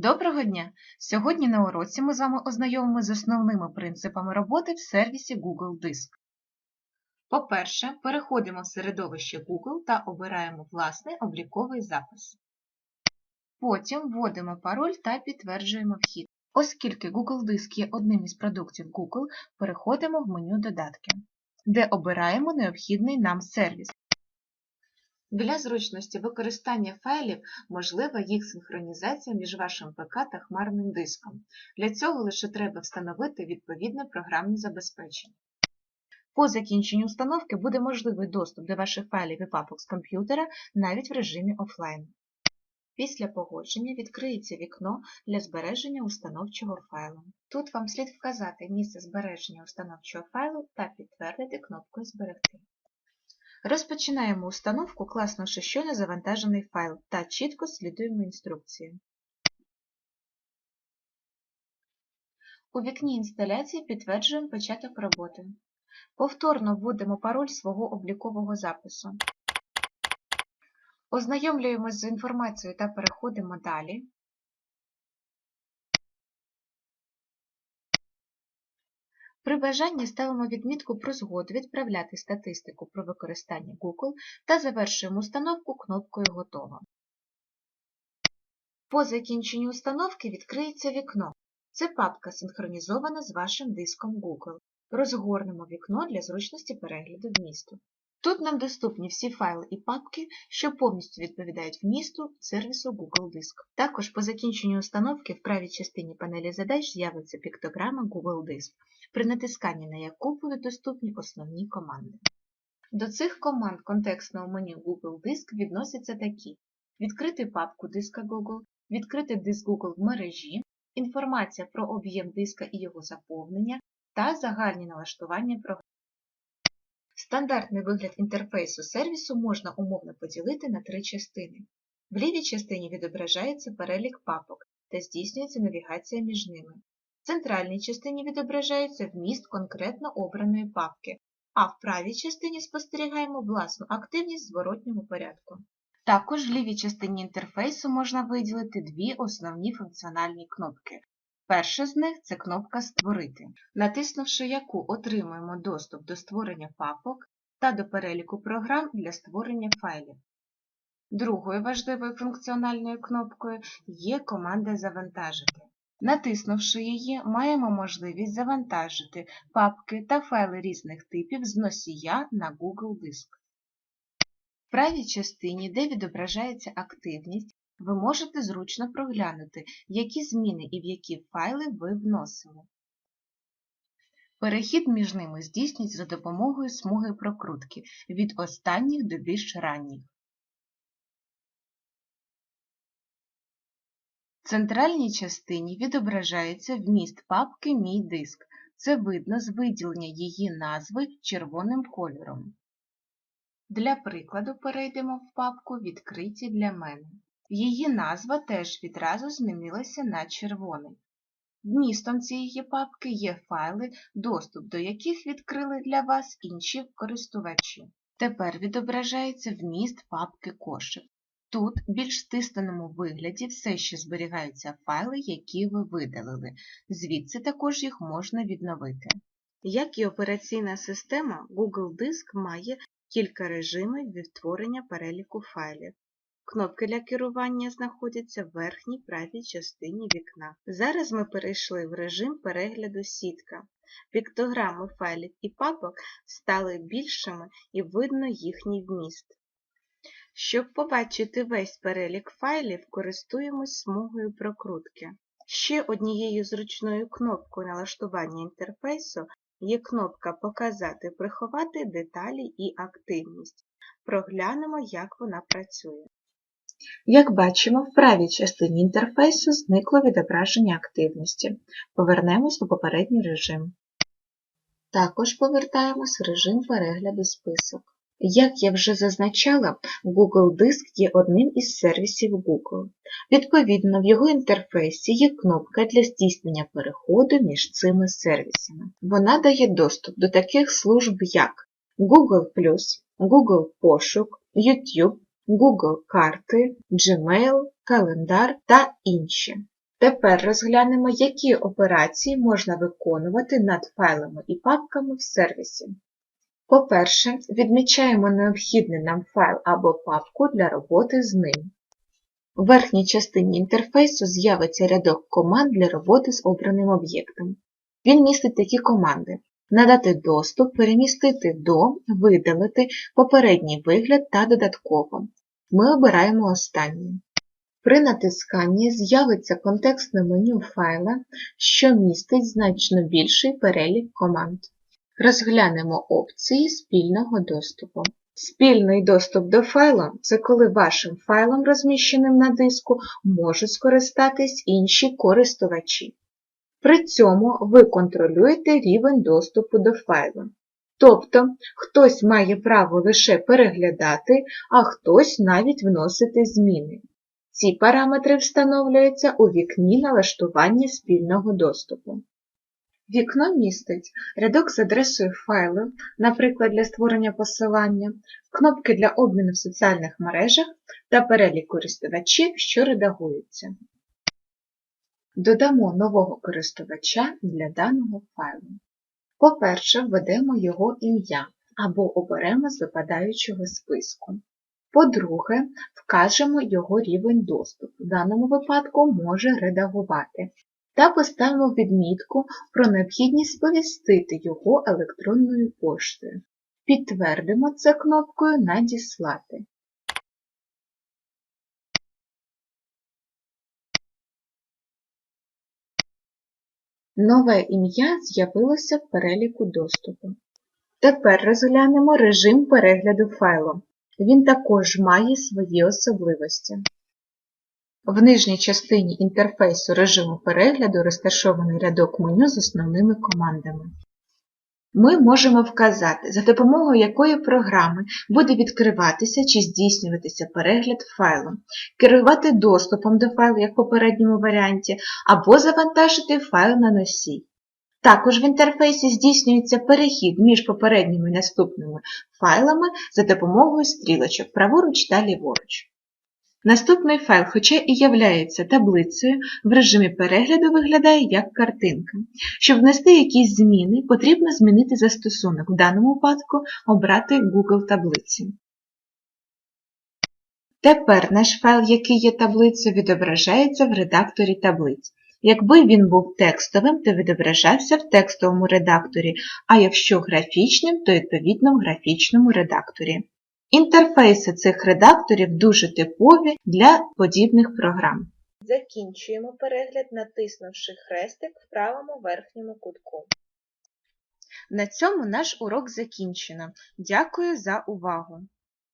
Доброго дня! Сьогодні на уроці ми з вами ознайомимося з основними принципами роботи в сервісі Google Диск. По-перше, переходимо в середовище Google та обираємо власний обліковий запис. Потім вводимо пароль та підтверджуємо вхід. Оскільки Google Диск є одним із продуктів Google, переходимо в меню Додатки, де обираємо необхідний нам сервіс. Для зручності використання файлів можлива їх синхронізація між вашим ПК та хмарним диском. Для цього лише треба встановити відповідне програмне забезпечення. По закінченню установки буде можливий доступ до ваших файлів і папок з комп'ютера навіть в режимі офлайн. Після погодження відкриється вікно для збереження установчого файлу. Тут вам слід вказати місце збереження установчого файлу та підтвердити кнопкою Зберегти. Розпочинаємо установку, класнувши щойно завантажений файл та чітко слідуємо інструкції. У вікні інсталяції підтверджуємо початок роботи. Повторно вводимо пароль свого облікового запису. Ознайомлюємось з інформацією та переходимо далі. При бажанні ставимо відмітку про згоду відправляти статистику про використання Google та завершуємо установку кнопкою Готово. По закінченню установки відкриється вікно. Це папка синхронізована з вашим диском Google. Розгорнемо вікно для зручності перегляду вмісту. Тут нам доступні всі файли і папки, що повністю відповідають вмісту сервісу Google Диск. Також по закінченню установки в правій частині панелі задач з'явиться піктограма Google Диск, при натисканні на яку будуть доступні основні команди. До цих команд контекстного меню Google Диск відносяться такі: відкрити папку диска Google, відкрити диск Google в мережі, інформація про об'єм диска і його заповнення та загальні налаштування програми. Стандартний вигляд інтерфейсу сервісу можна умовно поділити на три частини. В лівій частині відображається перелік папок та здійснюється навігація між ними. В центральній частині відображається вміст конкретно обраної папки, а в правій частині спостерігаємо власну активність в зворотньому порядку. Також в лівій частині інтерфейсу можна виділити дві основні функціональні кнопки. Перша з них це кнопка Створити, натиснувши яку отримуємо доступ до створення папок та до переліку програм для створення файлів. Другою важливою функціональною кнопкою є команда Завантажити. Натиснувши її, маємо можливість завантажити папки та файли різних типів з носія на Google Диск. В правій частині, де відображається активність, ви можете зручно проглянути, які зміни і в які файли ви вносили. Перехід між ними здійснюється за допомогою смуги прокрутки від останніх до більш ранніх. В центральній частині відображається вміст папки Мій диск. Це видно з виділення її назви червоним кольором. Для прикладу перейдемо в папку Відкриті для мене. Її назва теж відразу змінилася на червоний. Вмістом цієї папки є файли, доступ до яких відкрили для вас інші користувачі. Тепер відображається вміст папки кошик. Тут, в більш стисненому вигляді, все ще зберігаються файли, які ви видалили, звідси також їх можна відновити. Як і операційна система, Google Диск має кілька режимів відтворення переліку файлів. Кнопки для керування знаходяться в верхній правій частині вікна. Зараз ми перейшли в режим перегляду сітка. Піктограми файлів і папок стали більшими і видно їхній вміст. Щоб побачити весь перелік файлів, користуємось смугою прокрутки. Ще однією зручною кнопкою налаштування інтерфейсу є кнопка Показати, приховати деталі і активність. Проглянемо, як вона працює. Як бачимо, в правій частині інтерфейсу зникло відображення активності. Повернемось у попередній режим. Також повертаємось в режим перегляду список. Як я вже зазначала, Google Диск є одним із сервісів Google. Відповідно, в його інтерфейсі є кнопка для здійснення переходу між цими сервісами. Вона дає доступ до таких служб, як Google+, Google Пошук, YouTube, Google карти, Gmail, календар та інші. Тепер розглянемо, які операції можна виконувати над файлами і папками в сервісі. По-перше, відмічаємо необхідний нам файл або папку для роботи з ним. В верхній частині інтерфейсу з'явиться рядок команд для роботи з обраним об'єктом. Він містить такі команди: надати доступ, перемістити до, видалити, попередній вигляд та додатково. Ми обираємо останнє. При натисканні з'явиться контекстне меню файла, що містить значно більший перелік команд. Розглянемо опції спільного доступу. Спільний доступ до файлу – це коли вашим файлом, розміщеним на диску, можуть скористатись інші користувачі. При цьому ви контролюєте рівень доступу до файлу. Тобто, хтось має право лише переглядати, а хтось навіть вносити зміни. Ці параметри встановлюються у вікні налаштування спільного доступу. Вікно містить рядок з адресою файлу, наприклад, для створення посилання, кнопки для обміну в соціальних мережах та перелік користувачів, що редагуються. Додамо нового користувача для даного файлу. По-перше, введемо його ім'я або оберемо з випадаючого списку. По-друге, вкажемо його рівень доступу. В даному випадку може редагувати. Та поставимо відмітку про необхідність сповістити його електронною поштою. Підтвердимо це кнопкою Надіслати. Нове ім'я з'явилося в переліку доступу. Тепер розглянемо режим перегляду файлу. Він також має свої особливості. В нижній частині інтерфейсу режиму перегляду розташований рядок меню з основними командами. Ми можемо вказати, за допомогою якої програми буде відкриватися чи здійснюватися перегляд файлу, керувати доступом до файлу, як в попередньому варіанті, або завантажити файл на носій. Також в інтерфейсі здійснюється перехід між попередніми і наступними файлами за допомогою стрілочок праворуч та ліворуч. Наступний файл, хоча і являється таблицею, в режимі перегляду виглядає як картинка. Щоб внести якісь зміни, потрібно змінити застосунок, в даному випадку обрати Google таблиці. Тепер наш файл, який є таблицею, відображається в редакторі таблиць. Якби він був текстовим, то відображався в текстовому редакторі, а якщо графічним, то відповідно в графічному редакторі. Інтерфейси цих редакторів дуже типові для подібних програм. Закінчуємо перегляд, натиснувши хрестик в правому верхньому кутку. На цьому наш урок закінчено. Дякую за увагу!